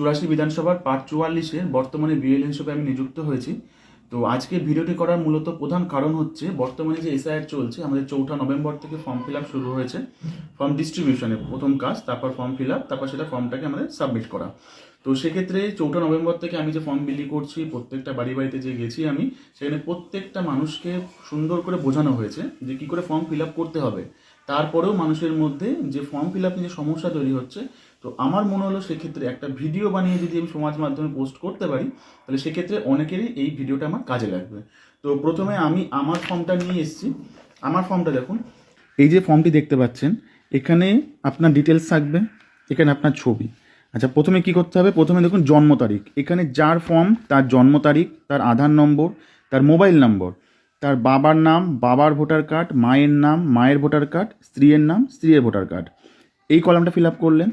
চুরাশি বিধানসভার পার্ট চুয়াল্লিশের বর্তমানে বিএল হিসেবে আমি নিযুক্ত হয়েছি। তো আজকে ভিডিওটি করার মূলত প্রধান কারণ হচ্ছে, বর্তমানে যে এসআইআর চলছে, আমাদের চৌঠা নভেম্বর থেকে ফর্ম ফিল আপ শুরু হয়েছে। ফর্ম ডিস্ট্রিবিউশনে প্রথম কাজ, তারপর ফর্ম ফিল আপ, তারপর সেটা ফর্মটাকে আমাদের সাবমিট করা। তো সেক্ষেত্রে চৌঠা নভেম্বর থেকে আমি যে ফর্ম বিলি করছি, প্রত্যেকটা বাড়ি বাড়িতে যে গেছি আমি, সেখানে প্রত্যেকটা মানুষকে সুন্দর করে বোঝানো হয়েছে যে কী করে ফর্ম ফিল আপ করতে হবে। তারপরেও মানুষের মধ্যে যে ফর্ম ফিল আপে যে সমস্যা তৈরি হচ্ছে তো আমার মনে হলো সেক্ষেত্রে একটা ভিডিও বানিয়ে যদি আমি সমাজ মাধ্যমে পোস্ট করতে পারি, তাহলে সেক্ষেত্রে অনেকেরই এই ভিডিওটা আমার কাজে লাগবে। তো প্রথমে আমি আমার ফর্মটা নিয়ে এসেছি। আমার ফর্মটা দেখুন। এই যে ফর্মটি দেখতে পাচ্ছেন, এখানে আপনার ডিটেলস থাকবে, এখানে আপনার ছবি। আচ্ছা প্রথমে কি করতে হবে? প্রথমে দেখুন জন্ম তারিখ। এখানে যার ফর্ম, তার জন্ম তারিখ, তার আধার নম্বর, তার মোবাইল নম্বর, তার বাবার নাম, বাবার ভোটার কার্ড, মায়ের নাম, মায়ের ভোটার কার্ড, স্ত্রীর নাম, স্ত্রীর ভোটার কার্ড। এই কলামটা ফিল আপ করলেন।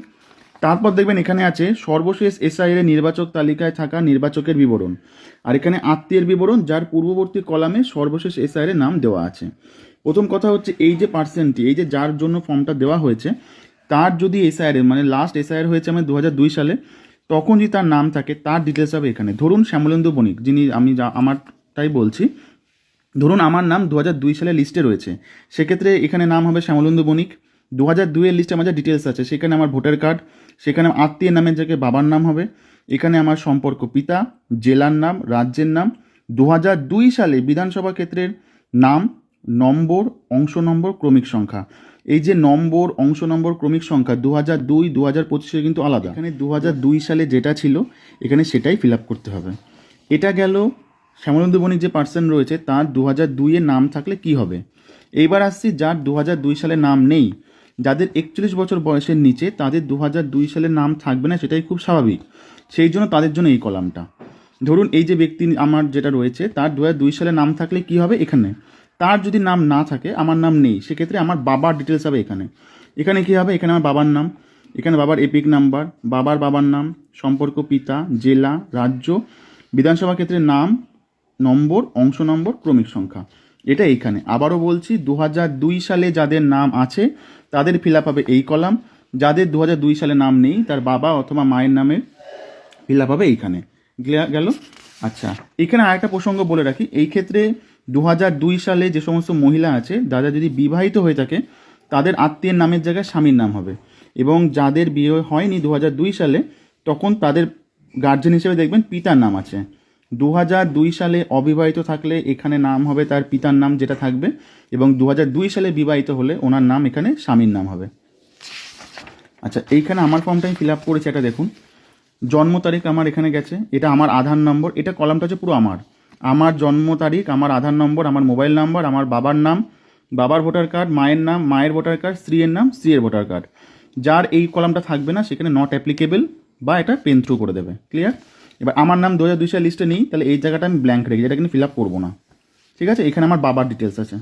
তারপর দেখবেন এখানে আছে, সর্বশেষ এসআইএর নির্বাচক তালিকায় থাকা নির্বাচকের বিবরণ। আর এখানে আত্মীয়ের বিবরণ, যার পূর্ববর্তী কলামে সর্বশেষ এসআইয়ের নাম দেওয়া আছে। প্রথম কথা হচ্ছে এই যে পার্সেন্টটি এই যে যার জন্য ফর্মটা দেওয়া হয়েছে, তার যদি এসআইআর মানে লাস্ট এসআইআর হয়েছে আমার দু সালে, তখন যদি তার নাম থাকে, তার ডিটেলস হবে এখানে। ধরুন শ্যামলেন্দু বণিক, যিনি আমি যা, আমারটাই বলছি, ধরুন আমার নাম দু সালে লিস্টে রয়েছে। সেক্ষেত্রে এখানে নাম হবে শ্যামলেন্দু বণিক দু হাজার দুইয়ের লিস্টে আমার যা ডিটেলস আছে, সেখানে আমার ভোটার কার্ড সেখানে আত্মীয় নামের জায়গায় বাবার নাম হবে, এখানে আমার সম্পর্ক পিতা, জেলার নাম, রাজ্যের নাম দু দুই সালে বিধানসভা ক্ষেত্রের নাম, নম্বর, অংশ নম্বর, ক্রমিক সংখ্যা। এই যে নম্বর, অংশ নম্বর, ক্রমিক সংখ্যা দু হাজার দুই দু হাজার পঁচিশে কিন্তু আলাদা। এখানে দু হাজার দুই সালে যেটা ছিল, এখানে সেটাই ফিল আপ করতে হবে। এটা গেল শ্যামলেন্দু বণিক যে পার্সন রয়েছে, তার দু হাজার দুইয়ের নাম থাকলে কি হবে? এইবার আসছি যার দু হাজার দুই সালে নাম নেই। যাদের একচল্লিশ বছর বয়সের নিচে তাদের দু দুই সালে নাম থাকবে না সেটাই খুব স্বাভাবিক। সেই জন্য তাদের জন্য এই কলামটা। ধরুন এই যে ব্যক্তি আমার যেটা রয়েছে, তার দু দুই সালে নাম থাকলে কি হবে এখানে? তার যদি নাম না থাকে, আমার নাম নেই, সেক্ষেত্রে আমার বাবার ডিটেলস হবে এখানে। এখানে কি হবে? এখানে আমার বাবার নাম। এখানে বাবার এপিক নাম্বার বাবার বাবার নাম, সম্পর্ক পিতা, জেলা, রাজ্য, বিধানসভা ক্ষেত্রে নাম, নম্বর, অংশ নম্বর, ক্রমিক সংখ্যা। এটা এইখানে। আবারও বলছি দু সালে যাদের নাম আছে, তাদের ফিল হবে এই কলাম। যাদের দু সালে নাম নেই, তার বাবা অথবা মায়ের নামে ফিল হবে এইখানে। গেল- আচ্ছা এখানে আরেকটা প্রসঙ্গ বলে রাখি। এই ক্ষেত্রে দু সালে যে সমস্ত মহিলা আছে, দাদা যদি বিবাহিত হয়ে থাকে, তাদের আত্মীয়ের নামের জায়গায় স্বামীর নাম হবে। এবং যাদের বিয়ে হয়নি দু সালে, তখন তাদের গার্জেন হিসেবে দেখবেন পিতার নাম আছে। দু দুই সালে অবিবাহিত থাকলে এখানে নাম হবে তার পিতার নাম যেটা থাকবে এবং দু দুই সালে বিবাহিত হলে ওনার নাম এখানে স্বামীর নাম হবে। আচ্ছা এইখানে আমার ফর্মটা আমি ফিল আপ করেছি, এটা দেখুন। জন্ম তারিখ আমার এখানে গেছে, এটা আমার আধার নম্বর, এটা কলামটা হচ্ছে পুরো আমার। আমার জন্ম তারিখ, আমার আধার নম্বর, আমার মোবাইল নাম্বার, আমার বাবার নাম, বাবার ভোটার কার্ড, মায়ের নাম, মায়ের ভোটার কার্ড, স্ত্রীর নাম, স্ত্রীর ভোটার কার্ড। যার এই কলামটা থাকবে না, সেখানে নট অ্যাপ্লিকেবল বা এটা পেন থ্রু করে দেবে ক্লিয়ার এবার আমার নাম দু হাজার দুই লিস্টে নেই, তাহলে এই জায়গাটা আমি ব্ল্যাঙ্ক রেখে যেটা কিন্তু ফিল আপ করব না। ঠিক আছে? এখানে আমার বাবার ডিটেলস আছে।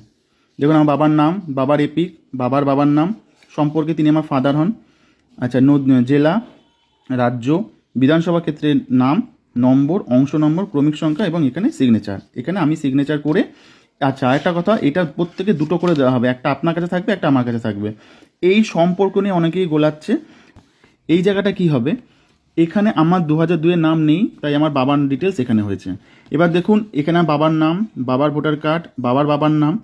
দেখুন, আমার বাবার নাম, বাবার এপিক বাবার বাবার নাম, সম্পর্কে তিনি আমার ফাদার হন। আচ্ছা জেলা, রাজ্য, বিধানসভা ক্ষেত্রের নাম, নম্বর, অংশ নম্বর, ক্রমিক সংখ্যা এবং এখানে সিগনেচার এখানে আমি সিগনেচার করে আচ্ছা একটা কথা, এটা প্রত্যেকে দুটো করে দেওয়া হবে। একটা আপনার কাছে থাকবে, একটা আমার কাছে থাকবে। এই সম্পর্ক নিয়ে অনেকেই গোলাচ্ছে। এই জায়গাটা কি হবে? এখানে আমার দু হাজার দুয়ের নাম নেই, তাই আমার বাবার ডিটেলস এখানে হয়েছে। এবার দেখুন, এখানে বাবার নাম, বাবার ভোটার কার্ড বাবার বাবার নাম।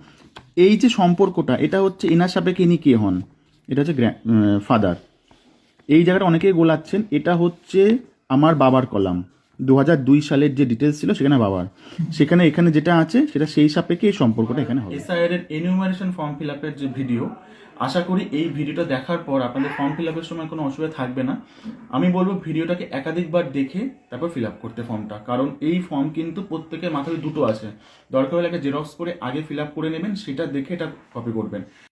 এই যে সম্পর্কটা, এটা হচ্ছে এনার সাপেক্ষে ইনি কে হন? এটা হচ্ছে ফাদার এই জায়গাটা অনেকেই গোলাচ্ছেন, এটা হচ্ছে আমার বাবার কলাম। দু দুই সালের যে ডিটেলস ছিল সেখানে বাবার। সেখানে এখানে যেটা আছে, সেটা সেই সাপেক্ষে এই সম্পর্কটা এখানে হবে। এসআইআর এর এনিউমারেশন ফর্ম ফিল আপের যে ভিডিও আশা করি এই ভিডিওটা দেখার পর আপনাদের ফর্ম ফিল আপের সময় কোনো অসুবিধা থাকবে না। আমি বলব ভিডিওটাকে একাধিকবার দেখে তারপর ফিল আপ করতে ফর্মটা কারণ এই ফর্ম কিন্তু প্রত্যেকের মাথায় দুটো আছে। দরকার হলে একটা জেরক্স করে আগে ফিল আপ করে নেবেন, সেটা দেখে এটা কপি করবেন।